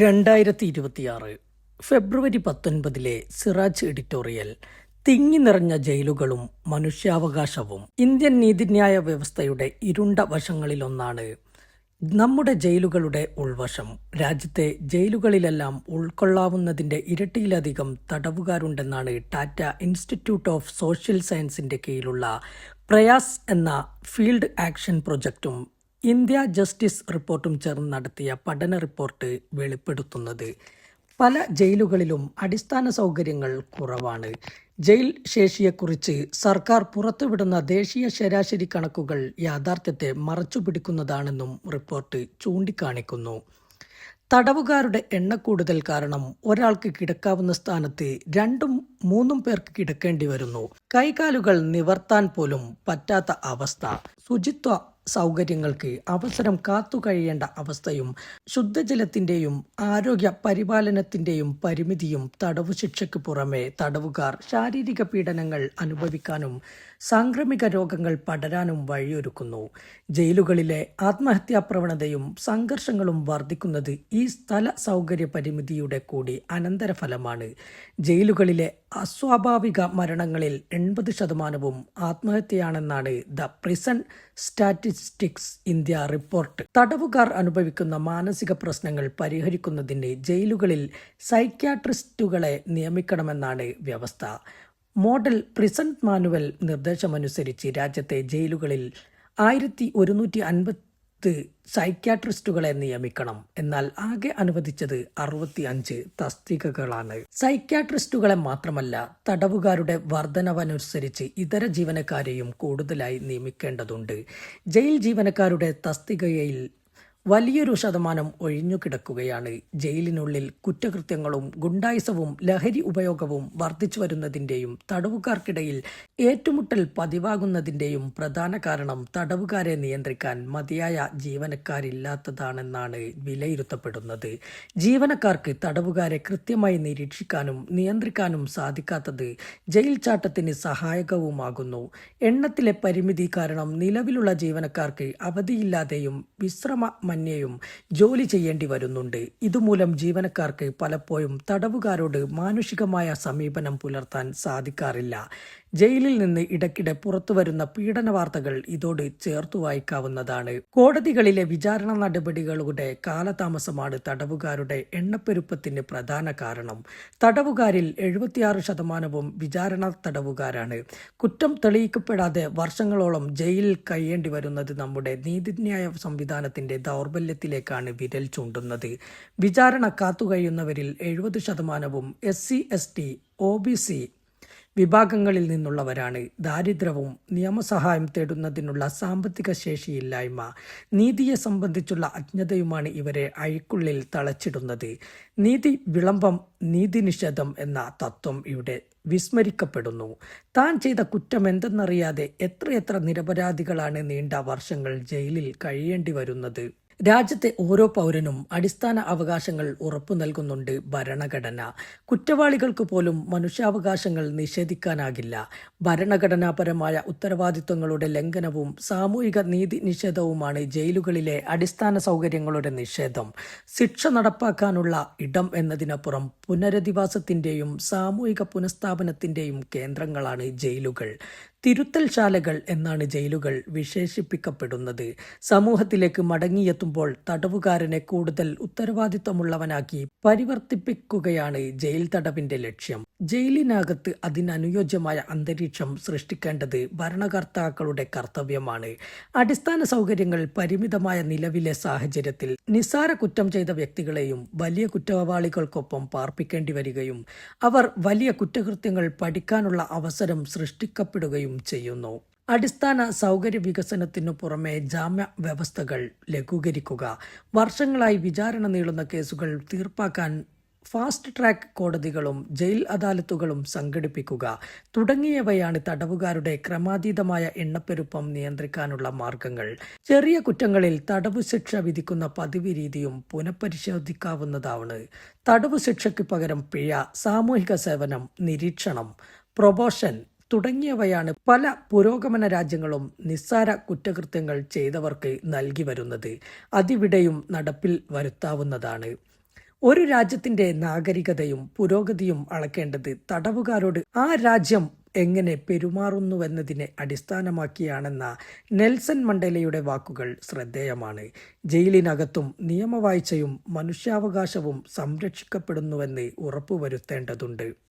രണ്ടായിരത്തി ഇരുപത്തിയാറ് ഫെബ്രുവരി പത്തൊൻപതിലെ സിറാജ് എഡിറ്റോറിയൽ തിങ്ങി നിറഞ്ഞ ജയിലുകളും മനുഷ്യാവകാശവും ഇന്ത്യൻ നീതിന്യായ വ്യവസ്ഥയുടെ ഇരുണ്ട വശങ്ങളിലൊന്നാണ് നമ്മുടെ ജയിലുകളുടെ ഉൾവശം. രാജ്യത്തെ ജയിലുകളിലെല്ലാം ഉൾക്കൊള്ളാവുന്നതിന്റെ ഇരട്ടിയിലധികം തടവുകാരുണ്ടെന്നാണ് ടാറ്റ ഇൻസ്റ്റിറ്റ്യൂട്ട് ഓഫ് സോഷ്യൽ സയൻസിന്റെ കീഴിലുള്ള പ്രയാസ് എന്ന ഫീൽഡ് ആക്ഷൻ പ്രൊജക്റ്റും ഇന്ത്യ ജസ്റ്റിസ് റിപ്പോർട്ടും ചേർന്ന് നടത്തിയ പഠന റിപ്പോർട്ട് വെളിപ്പെടുത്തുന്നത്. പല ജയിലുകളിലും അടിസ്ഥാന സൗകര്യങ്ങൾ കുറവാണ്. ജയിൽ ശേഷിയെക്കുറിച്ച് സർക്കാർ പുറത്തുവിടുന്ന ദേശീയ ശരാശരി കണക്കുകൾ യാഥാർത്ഥ്യത്തെ മറച്ചുപിടിക്കുന്നതാണെന്നും റിപ്പോർട്ട് ചൂണ്ടിക്കാണിക്കുന്നു. തടവുകാരുടെ എണ്ണക്കൂടുതൽ കാരണം ഒരാൾക്ക് കിടക്കാവുന്ന സ്ഥാനത്ത് രണ്ടും മൂന്നും പേർക്ക് കിടക്കേണ്ടി വരുന്നു. കൈകാലുകൾ നിവർത്താൻ പോലും പറ്റാത്ത അവസ്ഥ. ശുചിത്വ സൗകര്യങ്ങൾക്ക് അവസരം കാത്തു കഴിയേണ്ട അവസ്ഥയും ശുദ്ധജലത്തിന്റെയും ആരോഗ്യ പരിപാലനത്തിന്റെയും പരിമിതിയും തടവു ശിക്ഷയ്ക്ക് പുറമെ തടവുകാർ ശാരീരിക പീഡനങ്ങൾ അനുഭവിക്കാനും സാംക്രമിക രോഗങ്ങൾ പടരാനും വഴിയൊരുക്കുന്നു. ജയിലുകളിലെ ആത്മഹത്യാ പ്രവണതയും സംഘർഷങ്ങളും വർദ്ധിക്കുന്നത് ഈ സ്ഥല സൗകര്യ പരിമിതിയുടെ കൂടി അനന്തരഫലമാണ്. ജയിലുകളിലെ അസ്വാഭാവിക മരണങ്ങളിൽ എൺപത് ശതമാനവും ആത്മഹത്യയാണെന്നാണ് the prison statistics India report. തടവുകാർ അനുഭവിക്കുന്ന മാനസിക പ്രശ്നങ്ങൾ പരിഹരിക്കുന്നതിന് ജയിലുകളിൽ സൈക്യാട്രിസ്റ്റുകളെ നിയമിക്കണമെന്നാണ് വ്യവസ്ഥ. മോഡൽ പ്രിസന്റ് മാനുവൽ നിർദ്ദേശമനുസരിച്ച് രാജ്യത്തെ ജയിലുകളിൽ ആയിരത്തി ഒരുന്നൂറ്റി അൻപത് സൈക്യാട്രിസ്റ്റുകളെ നിയമിക്കണം. എന്നാൽ ആകെ അനുവദിച്ചത് അറുപത്തി അഞ്ച് തസ്തികകളാണ്. സൈക്യാട്രിസ്റ്റുകളെ മാത്രമല്ല തടവുകാരുടെ വർധനവനുസരിച്ച് ഇതര ജീവനക്കാരെയും കൂടുതലായി നിയമിക്കേണ്ടതുണ്ട്. ജയിൽ ജീവനക്കാരുടെ തസ്തികയിൽ വലിയൊരു ശതമാനം ഒഴിഞ്ഞുകിടക്കുകയാണ് ജയിലിനുള്ളിൽ കുറ്റകൃത്യങ്ങളും ഗുണ്ടായിസവും ലഹരി ഉപയോഗവും വർദ്ധിച്ചു വരുന്നതിന്റെയും തടവുകാർക്കിടയിൽ ഏറ്റുമുട്ടൽ പതിവാകുന്നതിന്റെയും പ്രധാന കാരണം തടവുകാരെ നിയന്ത്രിക്കാൻ മതിയായ ജീവനക്കാരില്ലാത്തതാണെന്നാണ് വിലയിരുത്തപ്പെടുന്നത്. ജീവനക്കാർക്ക് തടവുകാരെ കൃത്യമായി നിരീക്ഷിക്കാനും നിയന്ത്രിക്കാനും സാധിക്കാത്തത് ജയിൽ ചാട്ടത്തിന് സഹായകവുമാകുന്നു. എണ്ണത്തിലെ പരിമിതി കാരണം നിലവിലുള്ള ജീവനക്കാർക്ക് അവധിയില്ലാതെയും വിശ്രമ മന്യേയും ജോലി ചെയ്യേണ്ടി വരുന്നുണ്ട്. ഇതുമൂലം ജീവനക്കാർക്ക് പലപ്പോഴും തടവുകാരോട് മാനുഷികമായ സമീപനം പുലർത്താൻ സാധിക്കാറില്ല. ജയിലിൽ നിന്ന് ഇടയ്ക്കിടെ പുറത്തുവരുന്ന പീഡന വാർത്തകൾ ഇതോട് ചേർത്തു വായിക്കാവുന്നതാണ്. കോടതികളിലെ വിചാരണ നടപടികളുടെ കാലതാമസമാണ് തടവുകാരുടെ എണ്ണപ്പെരുപ്പത്തിന് പ്രധാന കാരണം. തടവുകാരിൽ എഴുപത്തിയാറ് ശതമാനവും വിചാരണ തടവുകാരാണ്. കുറ്റം തെളിയിക്കപ്പെടാതെ വർഷങ്ങളോളം ജയിലിൽ കഴിയേണ്ടി വരുന്നത് നമ്മുടെ നീതിന്യായ സംവിധാനത്തിന്റെ ദൗർബല്യത്തിലേക്കാണ് വിരൽ ചൂണ്ടുന്നത്. വിചാരണ കാത്തുകഴിയുന്നവരിൽ എഴുപത് ശതമാനവും S C S T O B C വിഭാഗങ്ങളിൽ നിന്നുള്ളവരാണ്. ദാരിദ്ര്യവും നിയമസഹായം തേടുന്നതിനുള്ള സാമ്പത്തിക ശേഷിയില്ലായ്മ നീതിയെ സംബന്ധിച്ചുള്ള അജ്ഞതയുമാണ് ഇവരെ അഴിക്കുള്ളിൽ തളച്ചിടുന്നത്. നീതി വിളംബം നീതി നിഷേധം എന്ന തത്വം ഇവിടെ വിസ്മരിക്കപ്പെടുന്നു. താൻ ചെയ്ത കുറ്റം എന്തെന്നറിയാതെ എത്രയെത്ര നിരപരാധികളാണ് നീണ്ട വർഷങ്ങൾ ജയിലിൽ കഴിയേണ്ടി വരുന്നത്. രാജ്യത്തെ ഓരോ പൗരനും അടിസ്ഥാന അവകാശങ്ങൾ ഉറപ്പു നൽകുന്നുണ്ട് ഭരണഘടന. കുറ്റവാളികൾക്ക് പോലും മനുഷ്യാവകാശങ്ങൾ നിഷേധിക്കാനാകില്ല. ഭരണഘടനാപരമായ ഉത്തരവാദിത്വങ്ങളുടെ ലംഘനവും സാമൂഹിക നീതി നിഷേധവുമാണ് ജയിലുകളിലെ അടിസ്ഥാന സൗകര്യങ്ങളുടെ നിഷേധം. ശിക്ഷ നടപ്പാക്കാനുള്ള ഇടം എന്നതിനപ്പുറം പുനരധിവാസത്തിന്റെയും സാമൂഹിക പുനഃസ്ഥാപനത്തിന്റെയും കേന്ദ്രങ്ങളാണ് ജയിലുകൾ. തിരുത്തൽശാലകൾ എന്നാണ് ജയിലുകൾ വിശേഷിപ്പിക്കപ്പെടുന്നത്. സമൂഹത്തിലേക്ക് മടങ്ങിയെത്തുമ്പോൾ തടവുകാരനെ കൂടുതൽ ഉത്തരവാദിത്തമുള്ളവനാക്കി പരിവർത്തിപ്പിക്കുകയാണ് ജയിൽ തടവിന്റെ ലക്ഷ്യം. ജയിലിനകത്ത് അതിനനുയോജ്യമായ അന്തരീക്ഷം സൃഷ്ടിക്കേണ്ടത് ഭരണകർത്താക്കളുടെ കർത്തവ്യമാണ്. അടിസ്ഥാന സൗകര്യങ്ങൾ പരിമിതമായ നിലവിലെ സാഹചര്യത്തിൽ നിസ്സാര കുറ്റം ചെയ്ത വ്യക്തികളെയും വലിയ കുറ്റവാളികൾക്കൊപ്പം പാർപ്പിക്കേണ്ടി വരികയും അവർ വലിയ കുറ്റകൃത്യങ്ങൾ പഠിക്കാനുള്ള അവസരം സൃഷ്ടിക്കപ്പെടുകയും ചെയ്യുന്നു. അടിസ്ഥാന സൗകര്യ വികസനത്തിനു പുറമെ ജാമ്യ വ്യവസ്ഥകൾ ലഘൂകരിക്കുക വർഷങ്ങളായി വിചാരണ നീളുന്ന കേസുകൾ തീർപ്പാക്കാൻ ഫാസ്റ്റ് ട്രാക്ക് കോടതികളും ജയിൽ അദാലത്തുകളും സംഘടിപ്പിക്കുക തുടങ്ങിയവയാണ് തടവുകാരുടെ ക്രമാതീതമായ എണ്ണപ്പെരുപ്പം നിയന്ത്രിക്കാനുള്ള മാർഗങ്ങൾ. ചെറിയ കുറ്റങ്ങളിൽ തടവു ശിക്ഷ വിധിക്കുന്ന പതിവ് രീതിയും പുനഃപരിശോധിക്കാവുന്നതാണ്. തടവു ശിക്ഷയ്ക്ക് പകരം പിഴ സാമൂഹിക സേവനം നിരീക്ഷണം പ്രൊബോഷൻ തുടങ്ങിയവയാണ് പല പുരോഗമന രാജ്യങ്ങളും നിസ്സാര കുറ്റകൃത്യങ്ങൾ ചെയ്തവർക്ക് നൽകി വരുന്നത്. അതിവിടെയും നടപ്പിൽ വരുത്താവുന്നതാണ്. ഒരു രാജ്യത്തിന്റെ നാഗരികതയും പുരോഗതിയും അളക്കേണ്ടത് തടവുകാരോട് ആ രാജ്യം എങ്ങനെ പെരുമാറുന്നുവെന്നതിനെ അടിസ്ഥാനമാക്കിയാണെന്ന നെൽസൺ മണ്ടേലയുടെ വാക്കുകൾ ശ്രദ്ധേയമാണ്. ജയിലിനകത്തും നിയമവാഴ്ചയും മനുഷ്യാവകാശവും സംരക്ഷിക്കപ്പെടുന്നുവെന്ന് ഉറപ്പുവരുത്തേണ്ടതുണ്ട്.